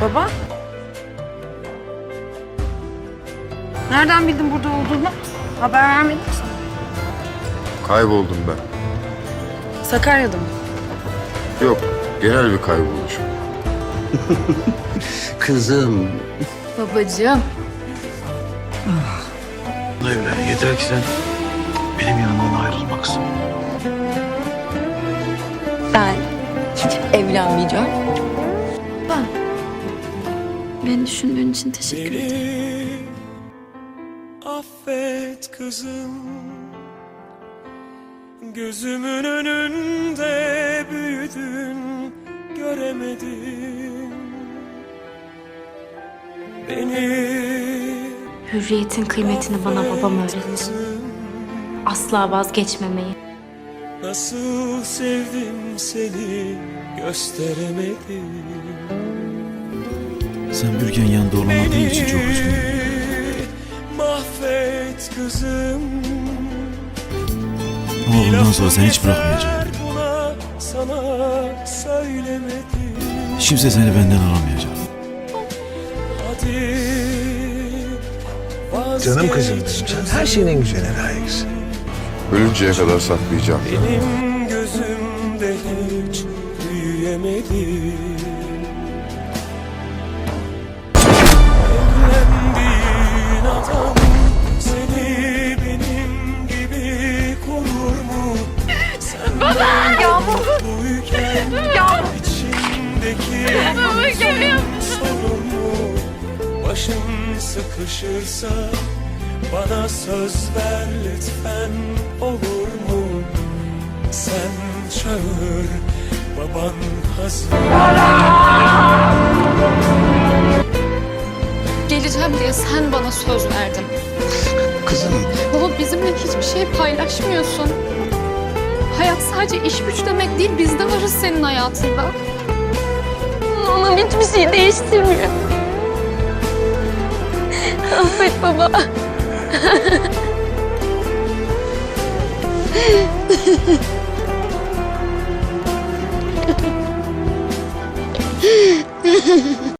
Baba? Nereden bildin burada olduğunu? Haber vermedin mi? Kayboldum ben. Sakarya'da mı? Yok, genel bir kayboluş. Kızım. Babacığım. Evlen yeter ki sen benim yanımdan ayrılmaksın. Ben hiç evlenmeyeceğim. Ben. Beni düşündüğün için teşekkür ederim. Affet kızım Gözümün önünde büyüdün göremedim Beni Hürriyetin kıymetini bana babam öğretti. Asla vazgeçmemeyi. Nasıl sevdim seni gösteremedim Sen Bürgen yanında olamadığın için çok üzgünüm. Mahvet kızım Ama bundan sonra seni hiç bırakmayacağım. Kimse seni benden alamayacak. Hadi Canım kızım benim. Sen her şeyin en güzeline layıksın. Ölünceye kadar saklayacağım. Benim gözümde hiç büyüyemedim Başın sıkışırsa bana söz ver lütfen olur mu? Sen çağır baban hazır Geleceğim diye sen bana söz verdin. Kızım. Baba bizimle hiçbir şey paylaşmıyorsun. Hayat sadece iş güç demek değil, biz de varız senin hayatında. Onun hiçbir şey değiştirmiyor. Affet baba.